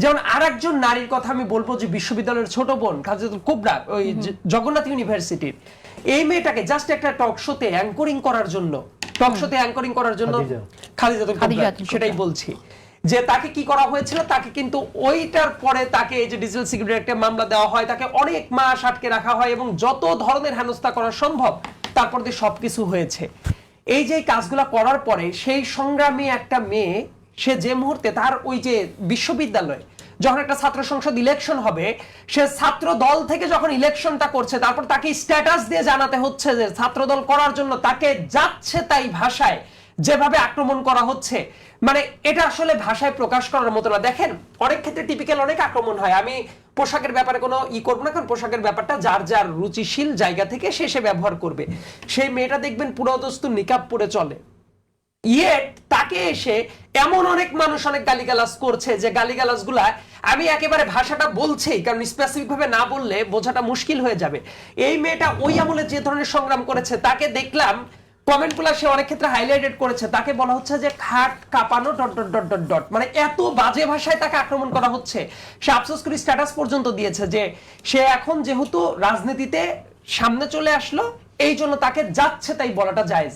যেমন আর একজন নারীর কথা আমি বলব যে বিশ্ববিদ্যালয়ের ছোট বোন খাদিজাতুল কুবরা ওই জগন্নাথ ইউনিভার্সিটির এই মেয়েটাকে জাস্ট একটা টক শোতে অ্যাঙ্করিং করার জন্য টক শোতে অ্যাঙ্করিং করার জন্য খাদিজা। খাদিজাতুল কুবরা সেটাই বলছি। যে তাকে কি করা হয়েছিল তাকে কিন্তু ওইটার পরে তাকে এই যে ডিজিটাল সিকিউরিটি একটা মামলা দেওয়া হয় তাকে অনেক মাস আটকে রাখা হয় এবং যত ধরনের হেনস্থা করা সম্ভব তারপর দিয়ে সবকিছু হয়েছে। এই যে কাজগুলা করার পরে সেই সংগ্রামী একটা মেয়ে সে যে মুহূর্তে তার ওই যে বিশ্ববিদ্যালয়, যখন একটা ছাত্র সংসদ ইলেকশন হবে, সে ছাত্র দল থেকে যখন ইলেকশনটা করছে, তারপর তাকে স্ট্যাটাস দিয়ে জানাতে হচ্ছে যে ছাত্র দল করার জন্য তাকে যাচ্ছে তাই ভাষায় যেভাবে আক্রমণ করা হচ্ছে। মানে এটা আসলে ভাষায় প্রকাশ করার মতো না। দেখেন, অনেক ক্ষেত্রে টিপিক্যাল অনেক আক্রমণ হয়। আমি পোশাকের ব্যাপারে কোনো ই করব না, কারণ পোশাকের ব্যাপারটা যার যার রুচিশীল জায়গা থেকে সে সে ব্যবহার করবে। সেই মেয়েটা দেখবেন পুরো দস্তু নিকাব পরে চলে। ইয়েট তাকে এসে এমন অনেক মানুষ অনেক গালিগালাজ করছে যে গালিগালাজগুলা আমি একেবারে ভাষাটা বলছি, কারণ স্পেসিফিক ভাবে না বললে বোঝাটা মুশকিল হয়ে যাবে। এই মেয়েটা ওই আমলে যে ধরনের সংগ্রাম করেছে, তাকে দেখলাম কমেন্টগুলা সে অনেক ক্ষেত্রে হাইলাইটেড করেছে। তাকে বলা হচ্ছে যে খাট কাঁপানো dot dot dot dot dot. মানে এত বাজে ভাষায় তাকে আক্রমণ করা হচ্ছে। সে আফসোস করে স্ট্যাটাস পর্যন্ত দিয়েছে যে সে এখন যেহেতু রাজনীতিতে সামনে চলে আসলো, এই জন্য তাকে যাচ্ছে তাই বলাটা জায়েজ।